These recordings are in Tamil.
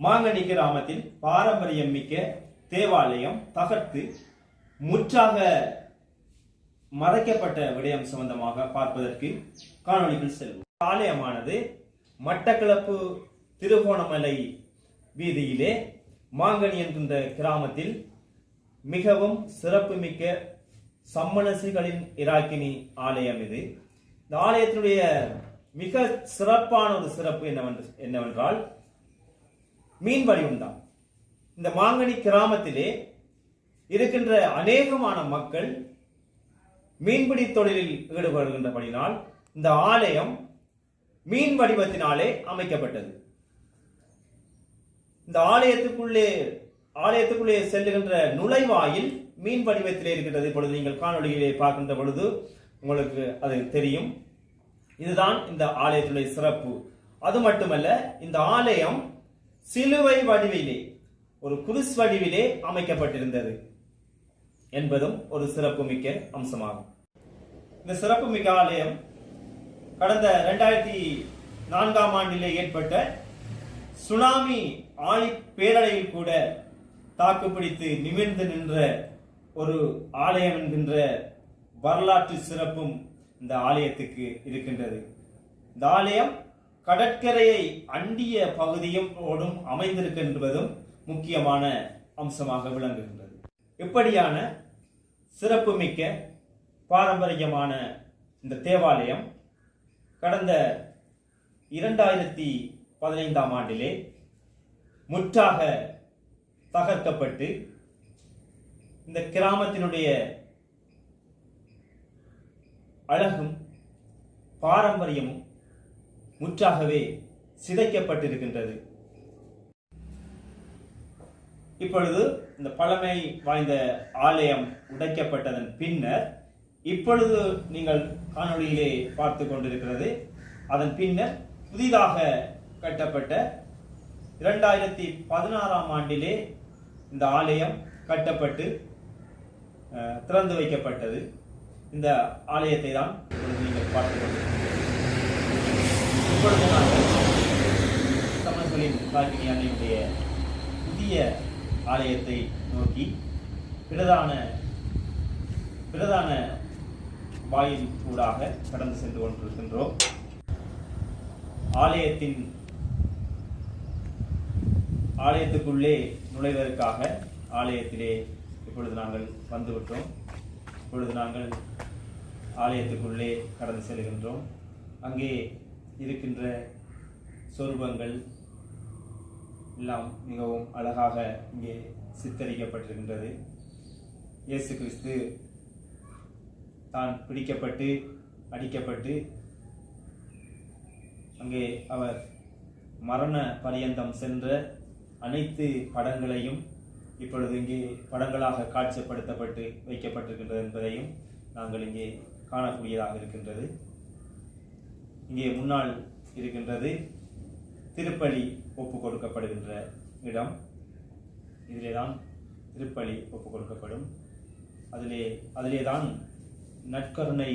மாங்கனி கிராமத்தில் பாரம்பரியம் மிக்க தேவாலயம் தகர்த்து முற்றாக மறைக்கப்பட்ட விடயம் சம்பந்தமாக பார்ப்பதற்கு காணொலிகள் செல்வோம் ஆலயமானது மட்டக்களப்பு திருகோணமலை வீதியிலே மாங்கனி என்கின்ற கிராமத்தில் மிகவும் சிறப்புமிக்க சம்மணசிகளின் இராக்கினி ஆலயம் இது. இந்த ஆலயத்தினுடைய மிக சிறப்பான ஒரு சிறப்பு என்னவென்று என்னவென்றால் மீன் வடிவம்தான் இந்த மாங்கனி கிராமத்திலே இருக்கின்ற அநேகமான மக்கள் மீன்பிடி தொழிலில் ஈடுபடுகின்றபடினால் இந்த ஆலயம் மீன் வடிவத்தினாலே அமைக்கப்பட்டது. இந்த ஆலயத்துக்குள்ளே ஆலயத்துக்குள்ளே செல்லுகின்ற நுழைவாயில் மீன் வடிவத்திலே இருக்கின்றது. இப்பொழுது நீங்கள் காணொலியிலே பார்க்கின்ற பொழுது உங்களுக்கு அது தெரியும். இதுதான் இந்த ஆலயத்தினுடைய சிறப்பு. அது மட்டுமல்ல இந்த ஆலயம் சிலுவை வடிவிலே ஒரு குருஸ் வடிவிலே அமைக்கப்பட்டிருந்தது என்பதும் ஒரு சிறப்புமிக்க அம்சமாகும். இந்த சிறப்புமிக்க ஆலயம் கடந்த இரண்டாயிரத்தி நான்காம் ஆண்டிலே ஏற்பட்ட சுனாமி ஆழி பேரலையில் கூட தாக்குப்பிடித்து நிமிர்ந்து நின்ற ஒரு ஆலயம் என்கின்ற வரலாற்று சிறப்பும் இந்த ஆலயத்துக்கு இருக்கின்றது. இந்த ஆலயம் கடற்கரையை அண்டிய பகுதியும் ஓடும் அமைந்திருக்கின்றதும் முக்கியமான அம்சமாக விளங்குகின்றது. இப்படியான சிறப்புமிக்க பாரம்பரியமான இந்த தேவாலயம் கடந்த இரண்டாயிரத்தி பதினைந்தாம் ஆண்டிலே முற்றாக தகர்க்கப்பட்டு இந்த கிராமத்தினுடைய அழகும் பாரம்பரியமும் முற்றாகவே சிதைக்கப்பட்டிருக்கின்றது. இப்பொழுது இந்த பழமை வாய்ந்த ஆலயம் உடைக்கப்பட்டதன் பின்னர் இப்பொழுது நீங்கள் காணொளியிலே பார்த்து கொண்டிருக்கிறது அதன் பின்னர் புதிதாக கட்டப்பட்ட இரண்டாயிரத்தி பதினாறாம் ஆண்டிலே இந்த ஆலயம் கட்டப்பட்டு திறந்து வைக்கப்பட்டது. இந்த ஆலயத்தை தான் நீங்கள் பார்த்து கொண்டிருக்கிறீர்கள் இப்பொழுது நாங்கள் தமிழர்களின் அன்னையுடைய புதிய ஆலயத்தை நோக்கி பிரதான பிரதான வாயில் ஊடாக கடந்து சென்று கொண்டிருக்கின்றோம். ஆலயத்தின் ஆலயத்துக்குள்ளே நுழைவதற்காக ஆலயத்திலே இப்பொழுது நாங்கள் வந்துவிட்டோம். இப்பொழுது நாங்கள் ஆலயத்துக்குள்ளே கடந்து செல்கின்றோம். அங்கே இருக்கின்ற சொருபங்கள் எல்லாம் மிகவும் அழகாக இங்கே சித்தரிக்கப்பட்டிருக்கின்றது. இயேசு கிறிஸ்து தான் பிடிக்கப்பட்டு அடிக்கப்பட்டு அங்கே அவர் மரண பரியந்தம் சென்ற அனைத்து படங்களையும் இப்பொழுது இங்கே படங்களாக காட்சிப்படுத்தப்பட்டு வைக்கப்பட்டிருக்கின்றது என்பதையும் நாங்கள் இங்கே காணக்கூடியதாக இருக்கின்றது. இங்கே முன்னால் இருக்கின்றது திருப்பலி ஒப்பு கொடுக்கப்படுகின்ற இடம். இதிலே தான் திருப்பலி ஒப்பு கொடுக்கப்படும் அதிலே அதிலே தான் நற்கருணை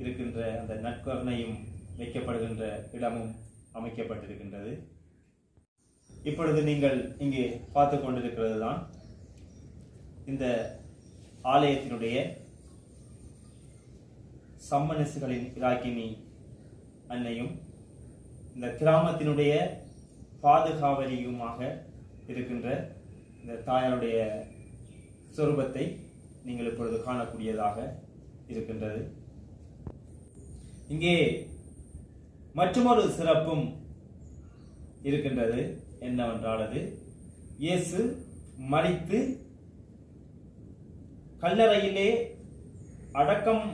இருக்கின்ற அந்த நற்கருணையும் வைக்கப்படுகின்ற இடமும் அமைக்கப்பட்டிருக்கின்றது. இப்பொழுது நீங்கள் இங்கே பார்த்து கொண்டிருக்கிறது தான் இந்த ஆலயத்தினுடைய சம்மனசுகளின் இராக்கினி அன்னையும் இந்த கிராமத்தினுடைய பாதுகாவலியுமாக இருக்கின்ற இந்த தாயாருடைய சொரூபத்தை நீங்கள் இப்பொழுது காணக்கூடியதாக இருக்கின்றது. இங்கே மற்றொரு சிறப்பும் இருக்கின்றது. என்னவென்றால் அது இயேசு மறித்து கல்லறையிலே அடக்கம்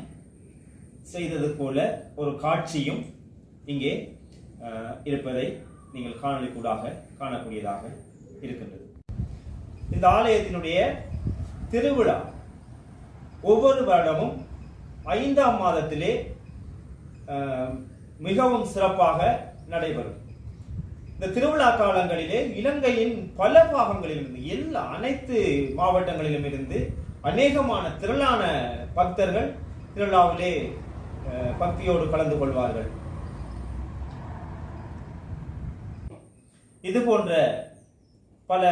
செய்தது போல ஒரு காட்சியும் இங்கே இருப்பதை நீங்கள் காணொளி கூடாக காணக்கூடியதாக இருக்கின்றது. இந்த ஆலயத்தினுடைய திருவிழா ஒவ்வொரு வருடமும் ஐந்தாம் மாதத்திலே மிகவும் சிறப்பாக நடைபெறும். இந்த திருவிழா காலங்களிலே இலங்கையின் பல பாகங்களிலிருந்து எல்லா அனைத்து மாவட்டங்களிலும் இருந்து அநேகமான திரளான பக்தர்கள் திருவிழாவிலே பக்தியோடு கலந்து கொள்வார்கள். இது போன்ற பல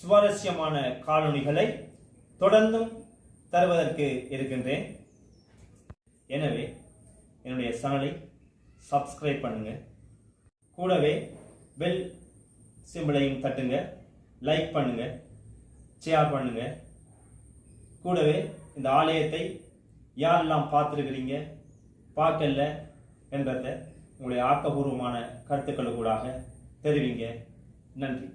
சுவாரஸ்யமான காணொளிகளை தொடர்ந்தும் தருவதற்கு இருக்கின்றேன். எனவே என்னுடைய சேனலை சப்ஸ்கிரைப் பண்ணுங்க. கூடவே பெல் சிம்பிளையும் தட்டுங்க. லைக் பண்ணுங்க. ஷேர் பண்ணுங்க. கூடவே இந்த ஆலயத்தை யாரெல்லாம் பார்த்துருக்கிறீங்க பார்க்கல என்றதை உங்களுடைய ஆக்கபூர்வமான கருத்துக்களுக்கூடாக தெரிவிங்க. நன்றி.